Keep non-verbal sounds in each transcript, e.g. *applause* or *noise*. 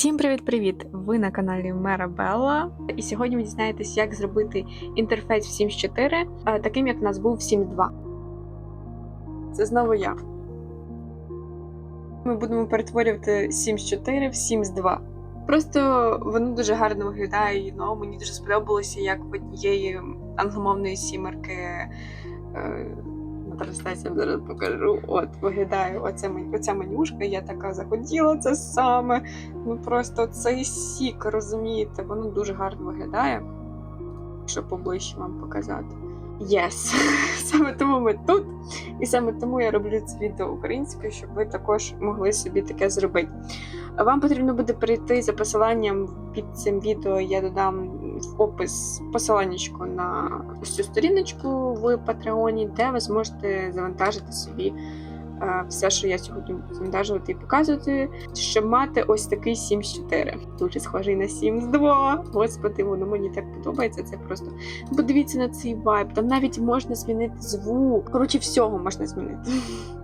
Всім привіт-привіт! Ви на каналі Мера Белла. І сьогодні ви дізнаєтесь, як зробити інтерфейс в Sims 4 е, таким, як у нас був в Sims 2. Це знову я. Ми будемо перетворювати Sims 4 в Sims 2. Просто воно дуже гарно виглядає, і ну, мені дуже сподобалося, як в однієї англомовної сімерки. На зараз покажу. От виглядає оця, оця менюшка. Я така захотіла це саме. Ну просто цей сік, розумієте, воно дуже гарно виглядає. Щоб поближче вам показати. Єс! *laughs* Саме тому ми тут. І саме тому я роблю це відео українською, щоб ви також могли собі таке зробити. Вам потрібно буде перейти за посиланням під цим відео. Я додам в опис посиланнячко на цю сторіночку в Патреоні, де ви зможете завантажити собі е, все, що я сьогодні буду завантажувати і показувати, щоб мати ось такий Sims 4. Дуже схожий на Sims 2. Господи, воно мені так подобається. Це просто подивіться на цей вайб. Там навіть можна змінити звук. Коротше, всього можна змінити.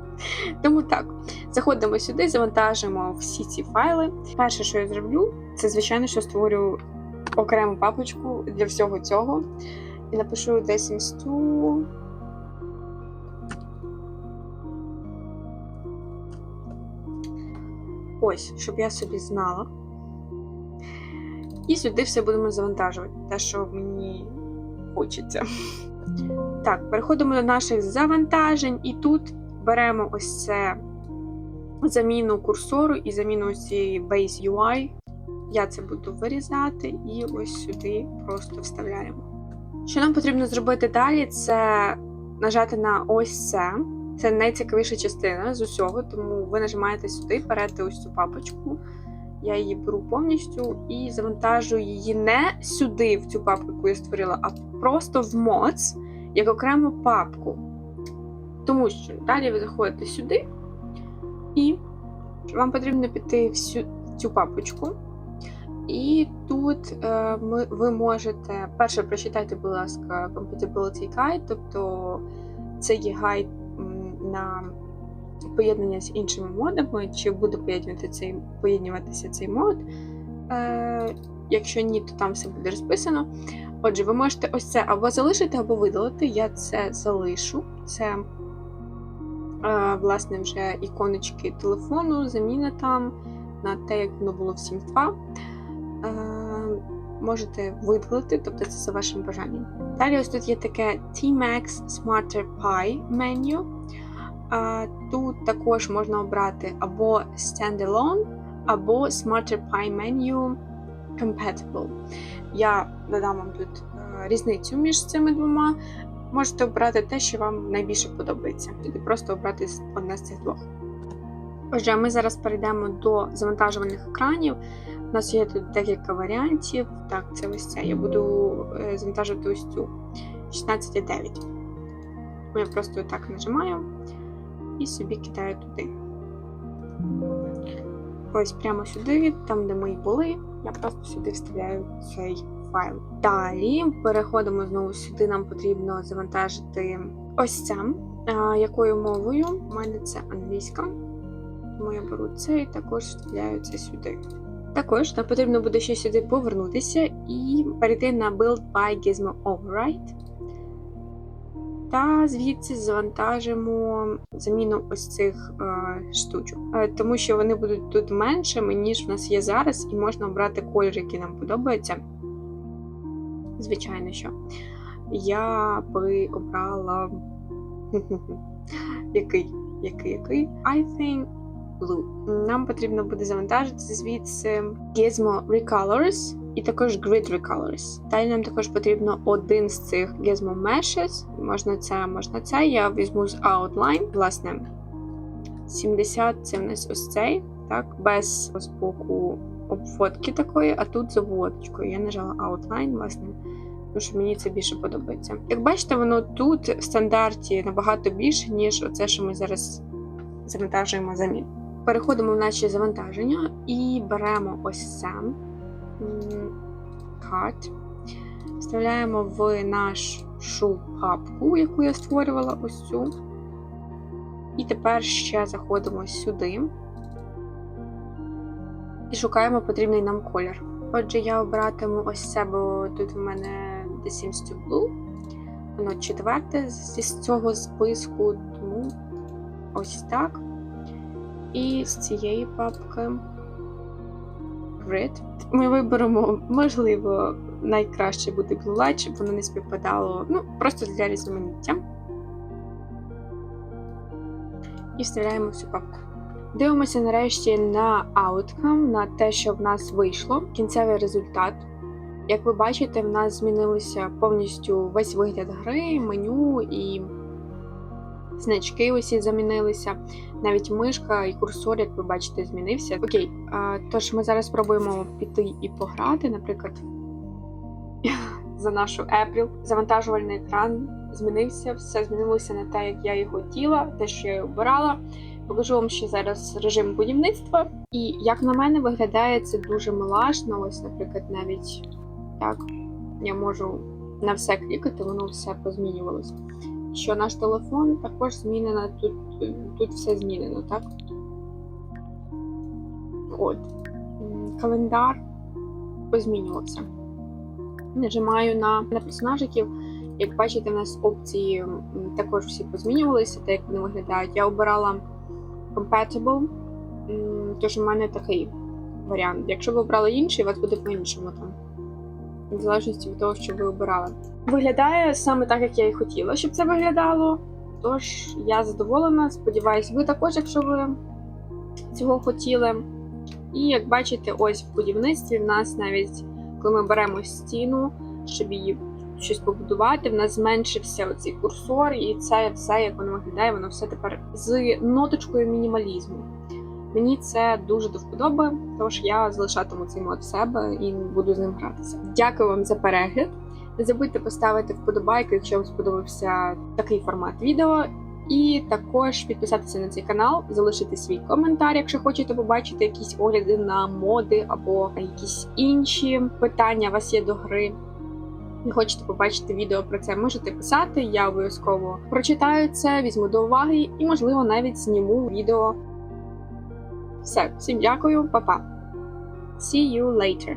*laughs* Тому так, заходимо сюди, завантажимо всі ці файли. Перше, що я зроблю, це звичайно, що створю окрему папочку для всього цього. І напишу Sims 2. Ось, щоб я собі знала. І сюди все будемо завантажувати, те, що мені хочеться. Так, переходимо до наших завантажень, і тут беремо ось це заміну курсору і заміну цієї Base UI. Я це буду вирізати і ось сюди просто вставляємо. Що нам потрібно зробити далі, це нажати на ось це. Це найцікавіша частина з усього, тому ви нажимаєте сюди, берете ось цю папочку. Я її беру повністю і завантажую її не сюди, в цю папку, яку я створила, а просто в моц, як окрему папку. Тому що далі ви заходите сюди, і вам потрібно піти в цю папочку. І тут е, ми, ви можете перше прочитайте, будь ласка, Compatibility Guide, тобто це є гайд на поєднання з іншими модами, чи буде поєднувати цей, поєднуватися цей мод. Е, якщо ні, то там все буде розписано. Отже, ви можете ось це або залишити, або видалити. Я це залишу. Це, е, власне, вже іконочки телефону, заміна там на те, як воно було в Sims 2. Е, можете видалити, тобто це за вашим бажанням. Далі ось тут є таке T-Max Smarter Pie меню. Тут також можна обрати або Standalone, або Smarter Pie Menu Compatible. Я додам вам тут е, різницю між цими двома. Можете обрати те, що вам найбільше подобається. Тоді просто обрати одне з цих двох. Отже, ми зараз перейдемо до завантажуваних екранів. У нас є тут декілька варіантів. Так, це ось це. Я буду е, завантажувати ось цю 16,9. Я просто так нажимаю і собі кидаю туди. Ось прямо сюди, там, де ми і були, я просто сюди вставляю цей файл. Далі переходимо знову сюди. Нам потрібно завантажити ось це. Якою мовою? У мене це англійська. Тому я беру це і також вставляю це сюди. Також нам потрібно буде ще сюди повернутися і перейти на Build by Gizmo Override. Та звідси завантажимо заміну ось цих е, штучок, Е, тому що вони будуть тут меншими, ніж в нас є зараз, і можна обрати кольор, який нам подобається. Звичайно, що я би обрала *laughs* який? Який, який? I think blue. Нам потрібно буде завантажити звідси Gizmo Recolors і також Grid Recolors. Далі нам також потрібно один з цих Gizmo Meshes. Можна це, можна це. Я візьму з Outline. Власне, 70 це в нас ось цей, так, без з боку обводки такої, а тут з обводочкою. Я нажала Outline, власне. Тому що мені це більше подобається. Як бачите, воно тут в стандарті набагато більше, ніж оце, що ми зараз завантажуємо замін. Переходимо в наші завантаження і беремо ось це Cut. Вставляємо в нашу папку, яку я створювала ось цю. І тепер ще заходимо сюди. і шукаємо потрібний нам колір. Отже, я обиратиму ось це, бо тут в мене The Sims 2 Blue. Воно четверте з цього списку, тому ось так. І з цієї папки Grid. Ми виберемо, можливо, найкраще буде Blue Light, щоб воно не співпадало. Ну, просто для різноманіття. І вставляємо всю папку. Дивимося нарешті на outcome, на те, що в нас вийшло, кінцевий результат. Як ви бачите, в нас змінилися повністю весь вигляд гри, меню і значки усі замінилися. Навіть мишка і курсор, як ви бачите, змінився. Окей, а, тож ми зараз спробуємо піти і пограти, наприклад, *laughs* за нашу April. Завантажувальний екран змінився, все змінилося не те, як я і хотіла, те, що я обирала. Покажу вам ще зараз режим будівництва. І як на мене, виглядає це дуже милашно. Ось, наприклад, навіть так я можу на все клікати, воно все позмінювалося. Що наш телефон також змінено, тут, тут все змінено, так? От. Календар позмінювався. Нажимаю на, на персонажиків. Як бачите, в нас опції також всі позмінювалися, так як вони виглядають. Я обирала compatible, тож у мене такий варіант. Якщо ви обрали інший, у вас буде по-іншому там. В залежності від того, що ви обирали. Виглядає саме так, як я і хотіла, щоб це виглядало. Тож я задоволена. Сподіваюсь, ви також, якщо ви цього хотіли. І як бачите, ось в будівництві в нас навіть коли ми беремо стіну, щоб її щось побудувати, в нас зменшився оцей курсор, і це все, як воно виглядає, воно все тепер з ноточкою мінімалізму. Мені це дуже до вподоби, тож я залишатиму цей мод в себе і буду з ним гратися. Дякую вам за перегляд. Не забудьте поставити вподобайку, якщо вам сподобався такий формат відео. І також підписатися на цей канал, залишити свій коментар, якщо хочете побачити якісь огляди на моди або якісь інші питання у вас є до гри. І хочете побачити відео про це, можете писати. Я обов'язково прочитаю це, візьму до уваги і, можливо, навіть зніму відео. Все, всім дякую, па-па. See you later.